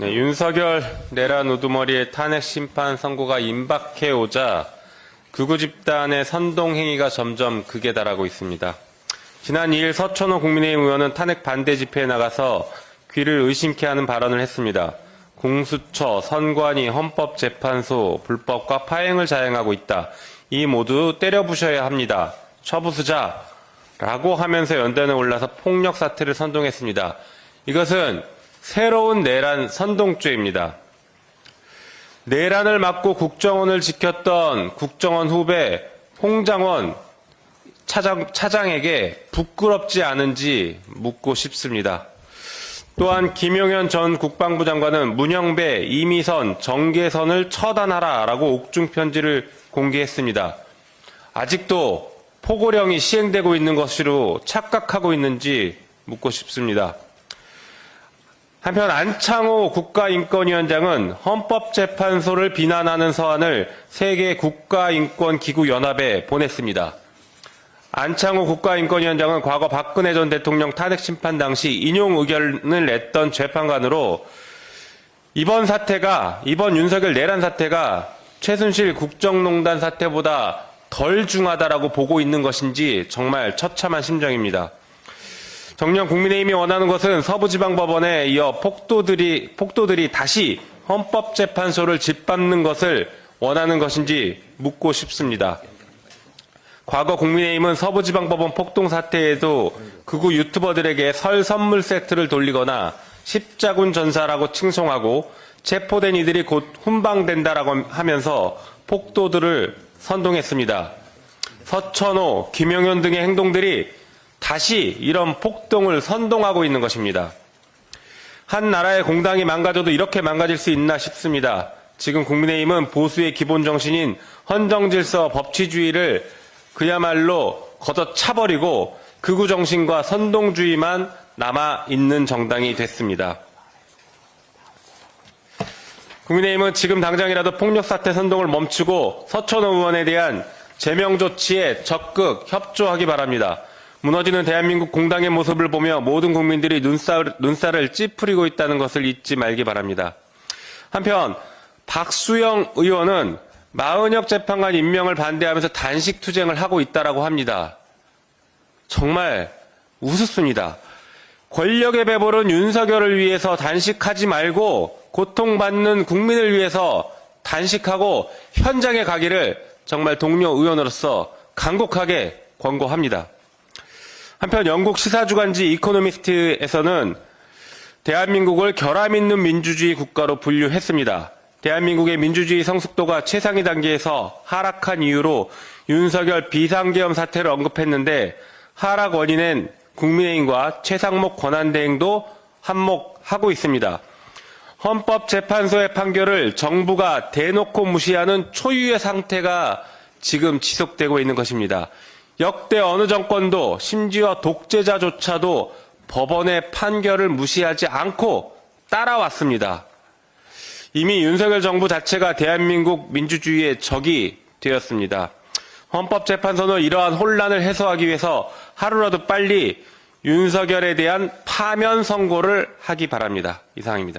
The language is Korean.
네, 윤석열 내란 우두머리의 탄핵 심판 선고가 임박해 오자 극우 집단의 선동 행위가 점점 극에 달하고 있습니다. 지난 2일 서천호 국민의힘 의원은 탄핵 반대 집회에 나가서 귀를 의심케 하는 발언을 했습니다. 공수처, 선관위, 헌법재판소 불법과 파행을 자행하고 있다. 이 모두 때려 부셔야 합니다. 처부수자. 라고 하면서 연단에 올라서 폭력 사태를 선동했습니다. 이것은 새로운 내란 선동죄입니다. 내란을 막고 국정원을 지켰던 국정원 후배 홍장원 차장, 차장에게 부끄럽지 않은지 묻고 싶습니다. 또한 김용현 전 국방부 장관은 문영배, 이미선, 정계선을 처단하라라고 옥중 편지를 공개했습니다. 아직도 포고령이 시행되고 있는 것으로 착각하고 있는지 묻고 싶습니다. 한편 안창호 국가인권위원장은 헌법재판소를 비난하는 서한을 세계 국가인권기구연합에 보냈습니다. 안창호 국가인권위원장은 과거 박근혜 전 대통령 탄핵 심판 당시 인용 의견을 냈던 재판관으로 이번 사태가 이번 윤석열 내란 사태가 최순실 국정농단 사태보다 덜 중하다라고 보고 있는 것인지 정말 처참한 심정입니다. 정녕 국민의힘이 원하는 것은 서부지방법원에 이어 폭도들이 폭도들이 다시 헌법재판소를 짓밟는 것을 원하는 것인지 묻고 싶습니다. 과거 국민의힘은 서부지방법원 폭동 사태에도 극우 유튜버들에게 설 선물 세트를 돌리거나 십자군 전사라고 칭송하고 체포된 이들이 곧 훈방된다라고 하면서 폭도들을 선동했습니다. 서천호, 김영현 등의 행동들이 다시 이런 폭동을 선동하고 있는 것입니다. 한 나라의 공당이 망가져도 이렇게 망가질 수 있나 싶습니다. 지금 국민의힘은 보수의 기본 정신인 헌정 질서 법치주의를 그야말로 걷어 차버리고 극우 정신과 선동주의만 남아 있는 정당이 됐습니다. 국민의힘은 지금 당장이라도 폭력 사태 선동을 멈추고 서천호 의원에 대한 제명 조치에 적극 협조하기 바랍니다. 무너지는 대한민국 공당의 모습을 보며 모든 국민들이 눈살, 눈살을 찌푸리고 있다는 것을 잊지 말기 바랍니다. 한편 박수영 의원은 마은혁 재판관 임명을 반대하면서 단식 투쟁을 하고 있다라고 합니다. 정말 우습습니다. 권력의 배보른 윤석열을 위해서 단식하지 말고 고통받는 국민을 위해서 단식하고 현장에 가기를 정말 동료 의원으로서 간곡하게 권고합니다. 한편 영국 시사주간지 이코노미스트에서는 대한민국을 결함 있는 민주주의 국가로 분류했습니다. 대한민국의 민주주의 성숙도가 최상위 단계에서 하락한 이유로 윤석열 비상계엄 사태를 언급했는데 하락 원인은 국민의힘과 최상목 권한대행도 한몫하고 있습니다. 헌법재판소의 판결을 정부가 대놓고 무시하는 초유의 상태가 지금 지속되고 있는 것입니다. 역대 어느 정권도 심지어 독재자조차도 법원의 판결을 무시하지 않고 따라왔습니다. 이미 윤석열 정부 자체가 대한민국 민주주의의 적이 되었습니다. 헌법재판소는 이러한 혼란을 해소하기 위해서 하루라도 빨리 윤석열에 대한 파면 선고를 하기 바랍니다. 이상입니다.